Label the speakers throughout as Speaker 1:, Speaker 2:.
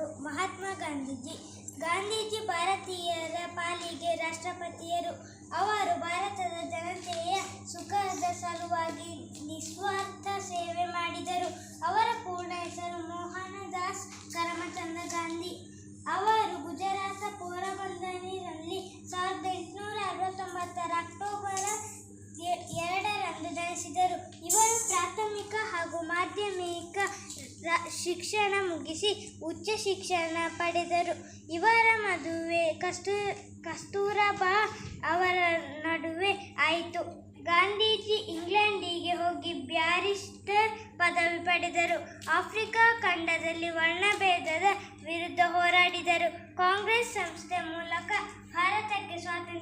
Speaker 1: ಮಹಾತ್ಮ ಗಾಂಧೀಜಿ ಗಾಂಧೀಜಿ ಭಾರತೀಯರ ಪಾಲಿಗೆ ರಾಷ್ಟ್ರಪತಿಯರು. ಅವರು ಭಾರತದ ಜನತೆಯ ಸುಖದ ಸಲುವಾಗಿ ನಿಸ್ವಾರ್ಥ ಶಿಕ್ಷಣ ಮುಗಿಸಿ ಉಚ್ಚ ಶಿಕ್ಷಣ ಪಡೆದರು. ಇವರ ಮದುವೆ ಕಸ್ತೂ, ಕಸ್ತೂರಬಾ ಅವರ ನಡುವೆ ಆಯಿತು. ಗಾಂಧೀಜಿ ಇಂಗ್ಲೆಂಡಿಗೆ ಹೋಗಿ ಬ್ಯಾರಿಸ್ಟರ್ ಪದವಿ ಪಡೆದರು. ಆಫ್ರಿಕಾ ಖಂಡದಲ್ಲಿ ವರ್ಣಭೇದದ ವಿರುದ್ಧ ಹೋರಾಡಿದರು. ಕಾಂಗ್ರೆಸ್ ಸಂಸ್ಥೆ ಮೂಲಕ ಭಾರತಕ್ಕೆ ಸ್ವಾತಂತ್ರ್ಯ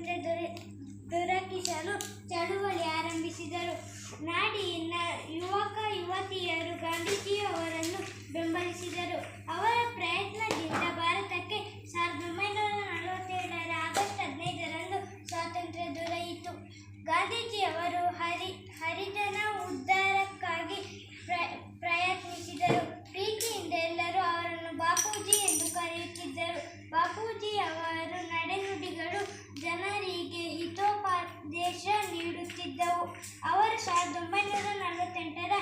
Speaker 1: ಗಾಂಧೀಜಿಯವರು ಹರಿ, ಹರಿಜನ ಉದ್ಧಾರಕ್ಕಾಗಿ ಪ್ರ, ಪ್ರಯತ್ನಿಸಿದರು. ಪ್ರೀತಿಯಿಂದ ಎಲ್ಲರೂ ಅವರನ್ನು ಬಾಪೂಜಿ ಎಂದು ಕರೆಯುತ್ತಿದ್ದರು. ಬಾಪೂಜಿ ಅವರು ನಡೆನುಡಿಗಳು ಜನರಿಗೆ ಹಿತೋಪದೇಶ ನೀಡುತ್ತಿದ್ದವು. ಅವರು ಸಾವಿರದ ಒಂಬೈನೂರ ನಲವತ್ತೆಂಟರ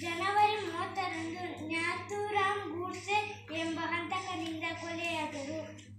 Speaker 1: ಜನವರಿ ಮೂವತ್ತರಂದು ನ್ಯಾತುರಾಮ್ ಗೂಡ್ಸೆ ಎಂಬ ಹಂತಕನಿಂದ ಕೊಲೆಯಾದರು.